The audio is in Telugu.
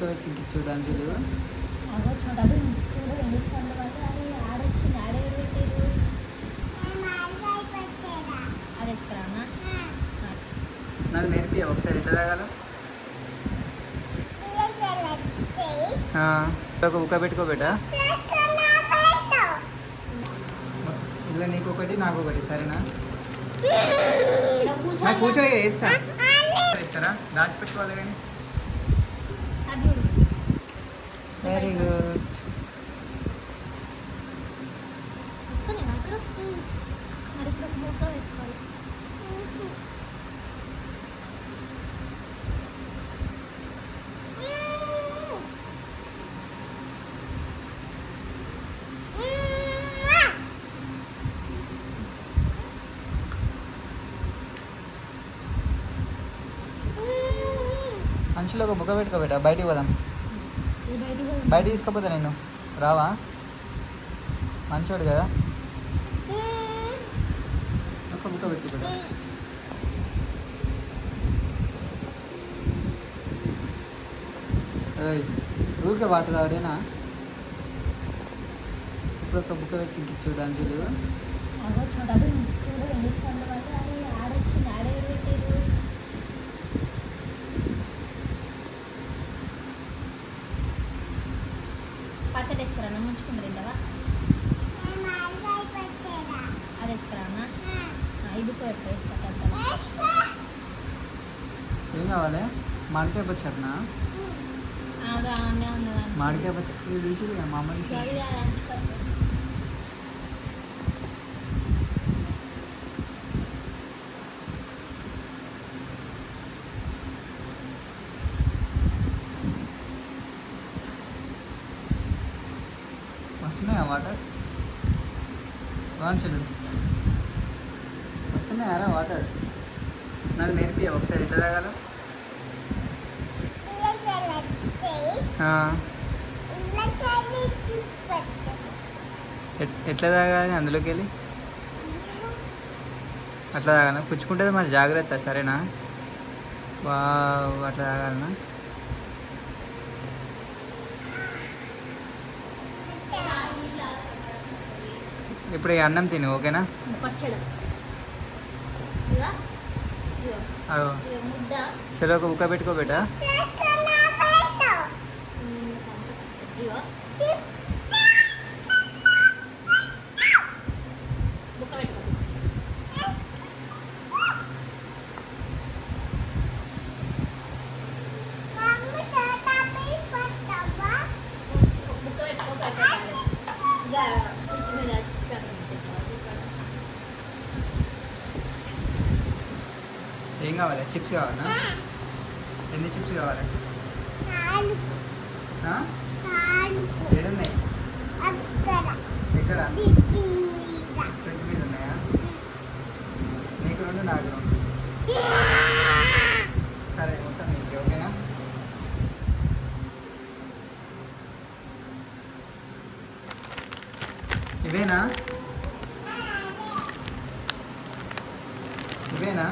బుక్క పెట్టి చూడడానికి అగో చూడాలి. చూడు ఎన్నిసార్లు వాళ్ళు అది ఆడొచ్చింది. ఆడే పెట్టేది అది వేసుకురానా నాకు నేర్పి ఒకసారి. ఎట్లా తాగాల? పెట్టుకోబెట్టా ఇలా నీకు ఒకటి నాకు ఒకటి సరేనా? కూర్చో వేస్తా. ఇస్తారా? దాచిపెట్టుకోవాలి కానీ. వెరీ గుడ్ ఇస్తానే అక్కడ మరి ఇప్పుడు మూత పెట్టుకోవాలి. మనిషిలో ఒక బుక్క పెట్టుకోబెట్టా బయటికి పోదాం. బయట తీసుకపోతా నేను రావా? మంచోడు కదా. ఒక బుక్క పెట్టుకోబెట్టా ఏయ్ ఊరికే వాటర్ తాగడేనా ఇప్పుడు ఒక బుక్క పెట్టుకుంటు చూడడానికి పచ్చడి వేసుకురానా ముంచుకుంటారు ఇంతవా అది వేసుకురానా ఇది పెట్టు వేసుకుంటా ఏం కావాలి? మామిడికాయ పచ్చడినా మామిడికాయ పచ్చడి. తీసి మా అమ్మ తీసి వస్తున్నాయా వాటర్? వాన్సులు వస్తున్నాయారా వాటర్? నాకు నేర్పి ఒకసారి ఎట్లా తాగాల? ఎట్లా తాగాలి అందులోకి వెళ్ళి అట్లా తాగాల? పుచ్చుకుంటే మరి జాగ్రత్త సరేనా? అట్లా తాగాలనా? ఇప్పుడు ఈ అన్నం తిను ఓకేనా? చలో ఒక బుక్క పెట్టుకో. పెట్టాలి ఇక ఫ్రిడ్జ్ మీద చిప్స్ ప్యాకెట్ పెట్టుకోవాలి ఏం కావాలి? చిప్స్ కావాలా? ఎన్ని చిప్స్ కావాలి? ఏడున్నాయి? ఎక్కడ? ఫ్రిడ్జ్ మీద ఉన్నాయా? నీకు రెండు నాకు రెండు. సరే మొత్తం నీకు ఓకేనా? ఇవేనా? ఇవేనా?